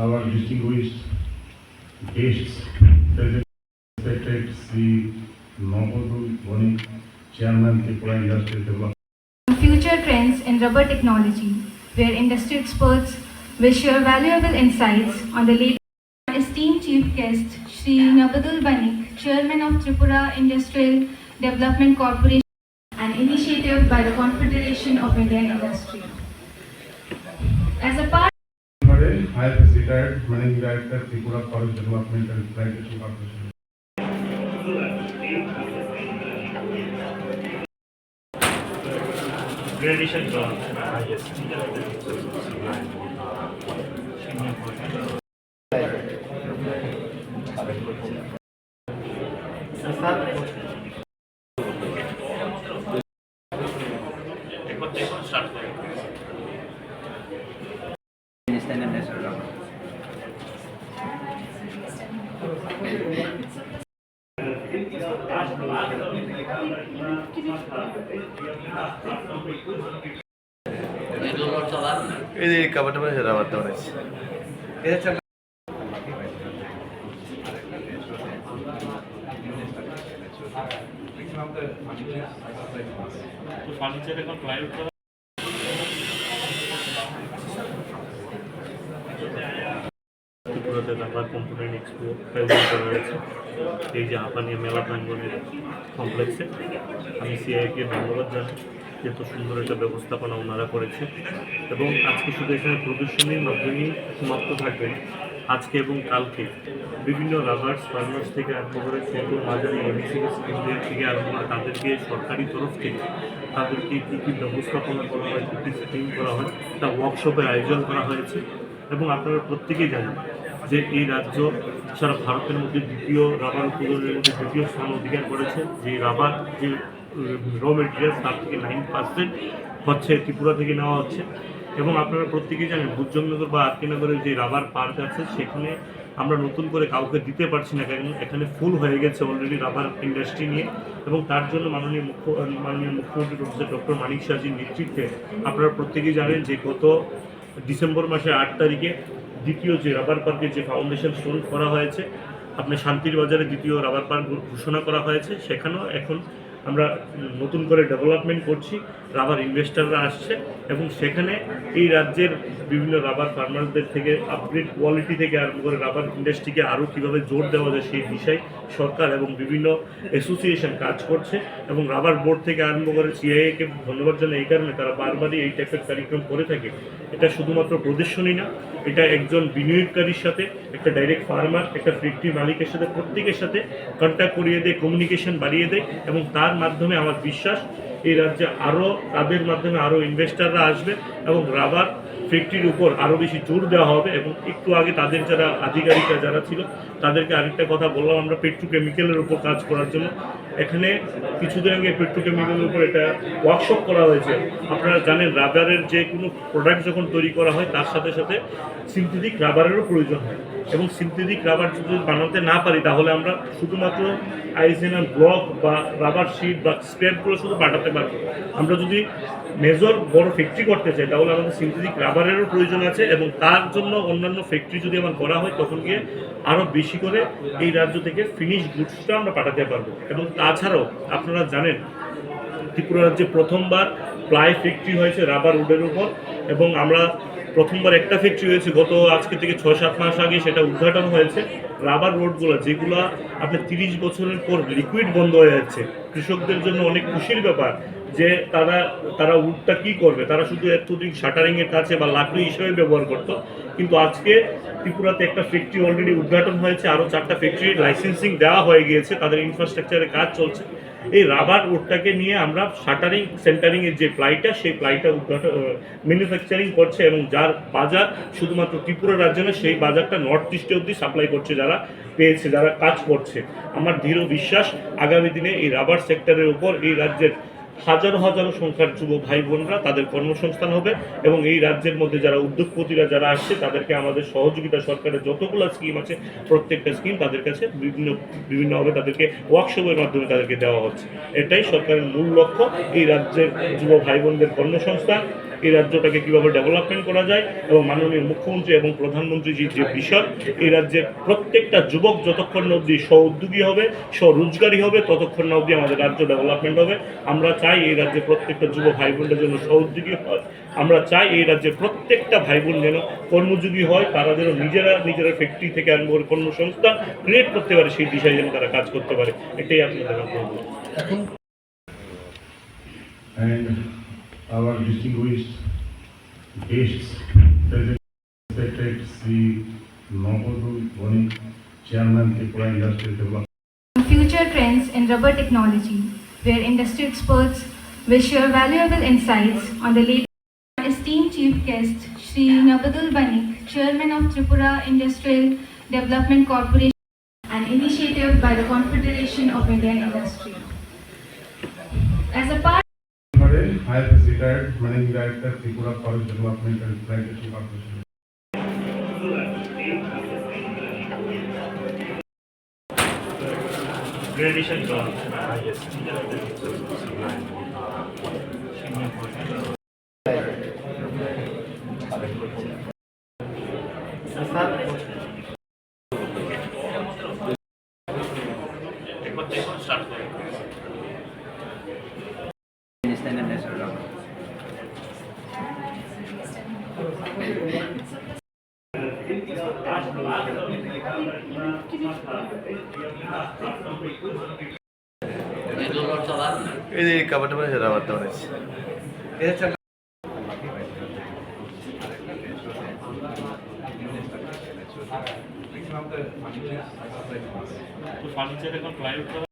our distinguished guests, President Sri Novodul Boni, Chairman Tripura Industrial Development. future trends in rubber technology, where industry experts will share valuable insights on the latest. Esteemed chief guest, Shri Nabadul Banik, Chairman of Tripura Industrial Development Corporation, an initiative by the Confederation of Indian Industry. As a part Jain. I am retired Managing Director, Tripura Forest Development and Plantation Corporation. Graduation yes. ఇది కబడ్డీ మీద రావద్దు అనేసి তো furniture এখন plywood rubber component expo করা হয়েছে এই যে হাঁপানিয়া মেলা প্রাঙ্গনের কমপ্লেক্সে আমি সিআইকে ধন্যবাদ জানাই এত সুন্দর একটা ব্যবস্থাপনা ওনারা করেছে। এবং আজকে শুধু এখানে প্রদর্শনীর মাধ্যমেই সমাপ্ত থাকবে আজকে এবং কালকে বিভিন্ন রাবার্স ফার্মার্স থেকে আরম্ভ করে ছোট মাঝারি এমএসিএস স্কিমদের থেকে আরম্ভ করে তাদেরকে সরকারি তরফ থেকে তাদেরকে কী কী ব্যবস্থাপনা করা হয়, কী কী স্কিম করা হয়, তা ওয়ার্কশপের আয়োজন করা হয়েছে। এবং আপনারা প্রত্যেকেই জানেন যে এই রাজ্য সারা ভারতের মধ্যে দ্বিতীয় রাবার উৎপাদনের মধ্যে দ্বিতীয় স্থান অধিকার করেছে, যে রাবার, যে র মেটেরিয়াল তার থেকে নাইন পার্সেন্ট হচ্ছে ত্রিপুরা থেকে নেওয়া হচ্ছে। এবং আপনারা প্রত্যেকেই জানেন বুজ্জনগর বা আরকিনগরের যে রাবার পার্ক আছে, সেখানে আমরা নতুন করে কাউকে দিতে পারছি না, কারণ এখানে ফুল হয়ে গেছে অলরেডি রাবার ইন্ডাস্ট্রি নিয়ে। এবং তার জন্য মাননীয় মুখ্য, মাননীয় মুখ্যমন্ত্রী প্রফেসর ডক্টর মানিক শাহজির নেতৃত্বে আপনারা প্রত্যেকেই জানেন যে গত ডিসেম্বর মাসের আট তারিখে দ্বিতীয় যে রাবার পার্কের যে ফাউন্ডেশন স্টোন করা হয়েছে, আপনি শান্তির বাজারে দ্বিতীয় রাবার পার্ক ঘোষণা করা হয়েছে, সেখানেও এখন আমরা নতুন করে ডেভেলপমেন্ট করছি, রাবার ইনভেস্টাররা আসছে এবং সেখানে এই রাজ্যের বিভিন্ন রাবার ফার্মারদের থেকে আপগ্রেড কোয়ালিটি থেকে আরম্ভ করে রাবার ইন্ডাস্ট্রিকে আরও কীভাবে জোর দেওয়া যায় সেই বিষয়ে সরকার এবং বিভিন্ন অ্যাসোসিয়েশন কাজ করছে এবং রাবার বোর্ড থেকে আরম্ভ করে সিআইএকে ধন্যবাদ জানাই এই কারণে তারা বারবারই এই টাইপের কার্যক্রম করে থাকে। এটা শুধুমাত্র প্রদর্শনী না এটা একজন বিনিয়োগকারীর সাথে, একটা ডাইরেক্ট ফার্মার একটা ফ্যাক্টরি মালিকের সাথে, প্রত্যেকের সাথে কন্ট্যাক্ট করিয়ে দেয় কমিউনিকেশন বাড়িয়ে দেয় এবং তার মাধ্যমে আমার বিশ্বাস, এই রাজ্যে আরও, তাদের মাধ্যমে আরও ইনভেস্টাররা আসবে এবং রাবার ফ্যাক্টরির উপর আরও বেশি জোর দেওয়া হবে এবং একটু আগে তাদের যারা আধিকারিকরা যারা ছিল, তাদেরকে আরেকটা কথা বললাম, আমরা পেট্রোকেমিক্যালের উপর কাজ করার জন্য। এখানে কিছুদিন আগে পেট্রোকেমিক্যালের উপর এটা ওয়ার্কশপ করা হয়েছে। আপনারা জানেন, রাবারের যে কোনো প্রোডাক্ট যখন তৈরি করা হয়, তার সাথে সাথে সিনথেটিক রাবারেরও প্রয়োজন হয়। এবং সিনথেটিক রাবার যদি বানাতে না পারি, তাহলে আমরা শুধুমাত্র আইসেনার ব্লক বা রাবার শিট বা স্ক্র্যাপগুলো শুধু পাঠাতে পারব। আমরা যদি মেজর বড় ফ্যাক্টরি করতে চাই, তাহলে আমাদের সিনথেটিক রাবারেরও প্রয়োজন আছে এবং তার জন্য অন্যান্য ফ্যাক্টরি যদি আমার করা হয়, তখন গিয়ে আরও বেশি করে এই রাজ্য থেকে ফিনিশ গুডসটা আমরা পাঠাতে পারব। এবং তাছাড়াও আপনারা জানেন, ত্রিপুরা রাজ্যে প্রথমবার প্লাই ফ্যাক্টরি হয়েছে রাবার উডের উপর এবং আমরা প্রথমবার একটা ফ্যাক্টরি হয়েছে, গত আজকে থেকে ছয় সাত মাস আগে সেটা উদ্ঘাটন হয়েছে। রাবার রোডগুলো যেগুলো আপনার তিরিশ বছরের পর লিকুইড বন্ধ হয়ে যাচ্ছে। কৃষকদের জন্য অনেক খুশির ব্যাপার যে তারা তারা উডটা কি করবে? তারা শুধু এতদিন শাটারিংয়ের কাছে বা লাকড়ি হিসেবে ব্যবহার করতো। কিন্তু আজকে ত্রিপুরাতে একটা ফ্যাক্টরি অলরেডি উদ্ঘাটন হয়েছে আরও চারটা ফ্যাক্টরি লাইসেন্সিং দেওয়া হয়ে গিয়েছে, তাদের ইনফ্রাস্ট্রাকচারের কাজ চলছে। এই রাবার উডটাকে নিয়ে আমরা শাটারিং সেন্টারিং এর যে প্লাইটা সেই প্লাইটা উদ্ঘাটন ম্যানুফ্যাকচারিং করছে এবং যার বাজার শুধুমাত্র ত্রিপুরা রাজ্যে না সেই বাজারটা নর্থ ইস্টে অবধি সাপ্লাই করছে যারা, পেয়েছে, যারা কাজ করছে। আমার দৃঢ় বিশ্বাস, আগামী দিনে এই রাবার সেক্টরের উপর এই রাজ্যের হাজারো হাজারো সংখ্যার যুব ভাই বোনরা তাদের কর্মসংস্থান হবে এবং এই রাজ্যের মধ্যে যারা উদ্যোগপতিরা যারা আসছে, তাদেরকে আমাদের সহযোগিতা সরকারের যতগুলো স্কিম আছে, প্রত্যেকটা স্কিম তাদের কাছে বিভিন্ন, বিভিন্নভাবে তাদেরকে ওয়ার্কশপের মাধ্যমে তাদেরকে দেওয়া হচ্ছে। এটাই সরকারের মূল লক্ষ্য। এই রাজ্যের যুব ভাই বোনদের কর্মসংস্থান এই রাজ্যটাকে কীভাবে ডেভেলপমেন্ট করা যায় এবং মাননীয় মুখ্যমন্ত্রী এবং প্রধানমন্ত্রীজির যে বিষয় এই রাজ্যের প্রত্যেকটা যুবক যতক্ষণ না অবধি স্ব উদ্যোগী হবে স্বরোজগারী হবে ততক্ষণ না অবধি আমাদের রাজ্য ডেভেলপমেন্ট হবে। আমরা চাই এই রাজ্যের প্রত্যেকটা যুবক ভাই বোনদের জন্য স্ব উদ্যোগী হয়। আমরা চাই এই রাজ্যের প্রত্যেকটা ভাই বোন যেন কর্মযোগী হয় তারা যেন নিজেরা নিজেরা ফ্যাক্টরি থেকে আরম্ভ করে কর্মসংস্থান ক্রিয়েট করতে পারে সেই দিশায় যেন তারা কাজ করতে পারে। এটাই আপনাদের and our distinguished guests, President Sri Boni, Chairman Tripura Industrial Development Future trends in rubber technology, where industry experts will share valuable insights on the latest. Esteemed chief guest, Shri Nabadul Banik, Chairman of Tripura Industrial Development Corporation, an initiative by the Confederation of Indian Industry. As a part Jain. I am retired Managing Director, Tripura Forest Development and Plantation Corporation. Gradation. Yes. কাপড়টা মানে সেটা বাড়তে বানাইছি furniture এখন plywood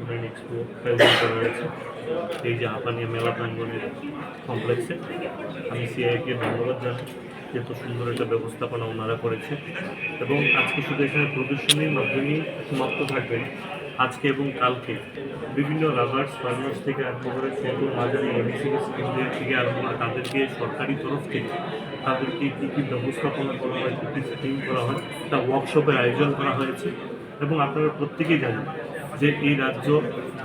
component expo করা হয়েছে। এই যে হাঁপানিয়া মেলা প্রাঙ্গনের কমপ্লেক্সে আমি সিআইকে ধন্যবাদ জানাই এত সুন্দর একটা ব্যবস্থাপনা ওনারা করেছে এবং আজকে শুধু এখানে প্রদর্শনীর মাধ্যমেই সমাপ্ত থাকবে আজকে এবং কালকে বিভিন্ন রাবার্স ফার্মার্স থেকে আরম্ভ করে ছোট মাঝারি এমএসিএস কেন্দ্রের থেকে আরম্ভ করে তাদেরকে সরকারি তরফ থেকে তাদেরকে কী কী ব্যবস্থাপনা করা হয়, কী কী স্কিম করা হয়, তা ওয়ার্কশপের আয়োজন করা হয়েছে। এবং আপনারা প্রত্যেকেই জানেন যে এই রাজ্য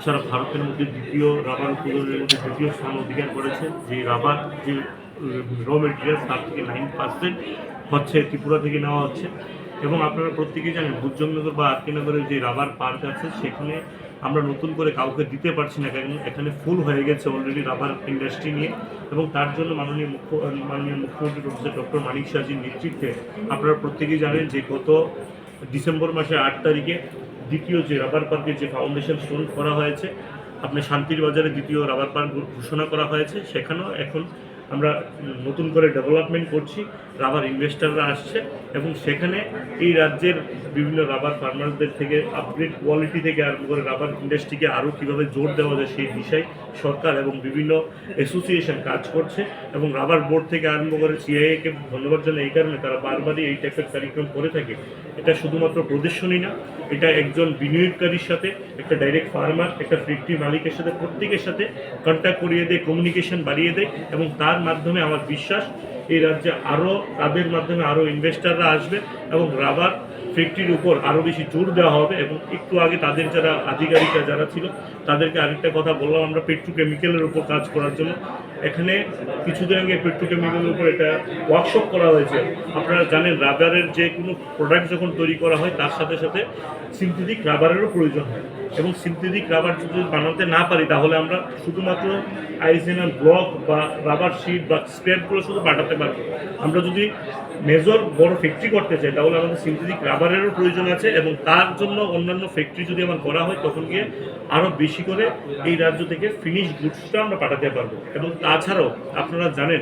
সারা ভারতের মধ্যে দ্বিতীয় রাবার উৎপাদনের মধ্যে দ্বিতীয় স্থান অধিকার করেছে, যে রাবার, যে র মেটেরিয়াল তার থেকে নাইন পার্সেন্ট হচ্ছে ত্রিপুরা থেকে নেওয়া হচ্ছে। এবং আপনারা প্রত্যেকেই জানেন ভুজনগর বা আরকিনগরের যে রাবার পার্ক আছে, সেখানে আমরা নতুন করে কাউকে দিতে পারছি না, কারণ এখানে ফুল হয়ে গেছে অলরেডি রাবার ইন্ডাস্ট্রি নিয়ে। এবং তার জন্য মাননীয় মুখ্য, মাননীয় মুখ্যমন্ত্রী প্রফেসর ডক্টর মানিক শাহজির নেতৃত্বে আপনারা প্রত্যেকেই জানেন যে গত ডিসেম্বর মাসের আট তারিখে দ্বিতীয় যে রাবার পার্কের যে ফাউন্ডেশন শুরু করা হয়েছে, আপনি শান্তির বাজারে দ্বিতীয় রাবার পার্ক ঘোষণা করা হয়েছে, সেখানেও এখন আমরা নতুন করে ডেভেলপমেন্ট করছি, রাবার ইনভেস্টাররা আসছে এবং সেখানে এই রাজ্যের বিভিন্ন রাবার ফার্মারদের থেকে আপগ্রেড কোয়ালিটি থেকে আরম্ভ করে রাবার ইন্ডাস্ট্রিকে আরও কীভাবে জোর দেওয়া যায় সেই বিষয়ে সরকার এবং বিভিন্ন অ্যাসোসিয়েশন কাজ করছে এবং রাবার বোর্ড থেকে আরম্ভ করে সিআইএকে ধন্যবাদ জানাই এই কারণে তারা বারবারই এই টাইপের কার্যক্রম করে থাকে। এটা শুধুমাত্র প্রদর্শনী না, এটা একজন বিনিয়োগকারীর সাথে, একটা ডাইরেক্ট ফার্মার একটা ফ্যাক্টরি মালিকের সাথে, প্রত্যেকের সাথে কন্ট্যাক্ট করিয়ে দেয় কমিউনিকেশন বাড়িয়ে দেয় এবং তার মাধ্যমে আমার বিশ্বাস, এই রাজ্যে আরও তাদের মাধ্যমে আরও ইনভেস্টাররা আসবে এবং রাবার ফ্যাক্টরির উপর আরও বেশি জোর দেওয়া হবে এবং একটু আগে তাদের যারা আধিকারিকরা যারা ছিল, তাদেরকে আরেকটা কথা বললাম, আমরা পেট্রোকেমিক্যালের উপর কাজ করার জন্য। এখানে কিছুদিন আগে পেট্রোকেমিক্যালের উপর এটা ওয়ার্কশপ করা হয়েছে। আপনারা জানেন, রাবারের যে কোনো প্রোডাক্ট যখন তৈরি করা হয়, তার সাথে সাথে সিনথেটিক রাবারেরও প্রয়োজন হয়। এবং সিনথেটিক রাবার যদি বানাতে না পারি, তাহলে আমরা শুধুমাত্র আইসেনার ব্লক বা রাবার শিট বা স্ক্র্যাপগুলো শুধু পাঠাতে পারব। আমরা যদি মেজর বড় ফ্যাক্টরি করতে চাই তাহলে আমাদের সিনথেটিক রাবারেরও প্রয়োজন আছে এবং তার জন্য অন্যান্য ফ্যাক্টরি যদি আমার করা হয়, তখন গিয়ে আরও বেশি করে এই রাজ্য থেকে ফিনিশ গুডসটা আমরা পাঠাতে পারব। এবং তাছাড়াও আপনারা জানেন,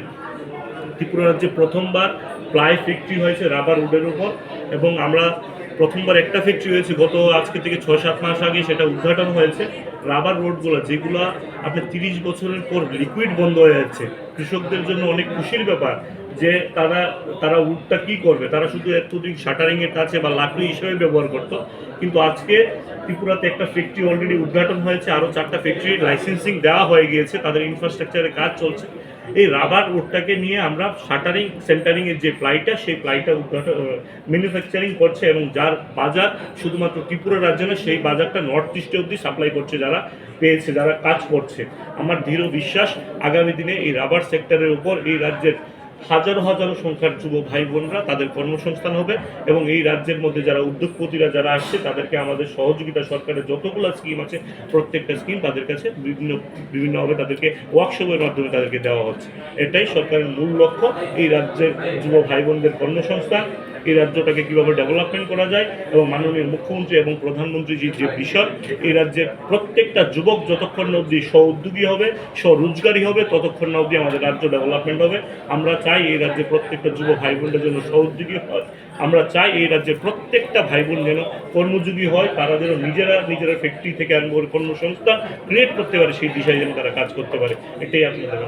ত্রিপুরা রাজ্যে প্রথমবার প্লাই ফ্যাক্টরি হয়েছে রাবার উডের উপর, এবং আমরা প্রথমবার একটা ফ্যাক্টরি হয়েছে, গত আজকে থেকে ছয় সাত মাস আগে সেটা উদ্ঘাটন হয়েছে। রাবার রোডগুলো যেগুলো আপনার তিরিশ বছরের পর লিকুইড বন্ধ হয়ে যাচ্ছে। কৃষকদের জন্য অনেক খুশির ব্যাপার যে তারা তারা উডটা কি করবে? তারা শুধু এতদিন শাটারিংয়ের কাছে বা লাকড়ি হিসেবে ব্যবহার করতো। কিন্তু আজকে ত্রিপুরাতে একটা ফ্যাক্টরি অলরেডি উদ্ঘাটন হয়েছে, আরও চারটা ফ্যাক্টরি লাইসেন্সিং দেওয়া হয়ে গিয়েছে, তাদের ইনফ্রাস্ট্রাকচারের কাজ চলছে। এই রাবার উডটাকে নিয়ে আমরা শাটারিং সেন্টারিং এর যে প্লাইটা সেই প্লাইটা উদ্ঘাটন ম্যানুফ্যাকচারিং করছে এবং যার বাজার শুধুমাত্র ত্রিপুরা রাজ্যে না সেই বাজারটা নর্থ ইস্টে অবধি সাপ্লাই করছে যারা, পেয়েছে, যারা কাজ করছে। আমার দৃঢ় বিশ্বাস, আগামী দিনে এই রাবার সেক্টরের উপর এই রাজ্যের হাজারো হাজারো সংখ্যার যুব ভাই বোনরা তাদের কর্মসংস্থান হবে এবং এই রাজ্যের মধ্যে যারা উদ্যোগপতিরা যারা আসছে, তাদেরকে আমাদের সহযোগিতা সরকারের যতগুলো স্কিম আছে, প্রত্যেকটা স্কিম তাদের কাছে বিভিন্ন, বিভিন্নভাবে তাদেরকে ওয়ার্কশপের মাধ্যমে তাদেরকে দেওয়া হচ্ছে। এটাই সরকারের মূল লক্ষ্য। এই রাজ্যের যুব ভাই বোনদের কর্মসংস্থান এই রাজ্যটাকে কীভাবে ডেভেলপমেন্ট করা যায় এবং মাননীয় মুখ্যমন্ত্রী এবং প্রধানমন্ত্রীজির যে বিষয়, এই রাজ্যের প্রত্যেকটা যুবক যতক্ষণ অবধি স্ব উদ্যোগী হবে, স্বরোজগারী হবে, ততক্ষণ না অবধি আমাদের রাজ্য ডেভেলপমেন্ট হবে। আমরা চাই এই রাজ্যের প্রত্যেকটা যুব ভাই বোনদের জন্য স্ব উদ্যোগী হয়। আমরা চাই এই রাজ্যের প্রত্যেকটা ভাই বোন যেন কর্মযোগী হয়, তারা যেন নিজেরা নিজেরা ফ্যাক্টরি থেকে আরম্ভ করে কর্মসংস্থান ক্রিয়েট করতে পারে, সেই দিশায় যেন তারা কাজ করতে পারে। এটাই আপনাদের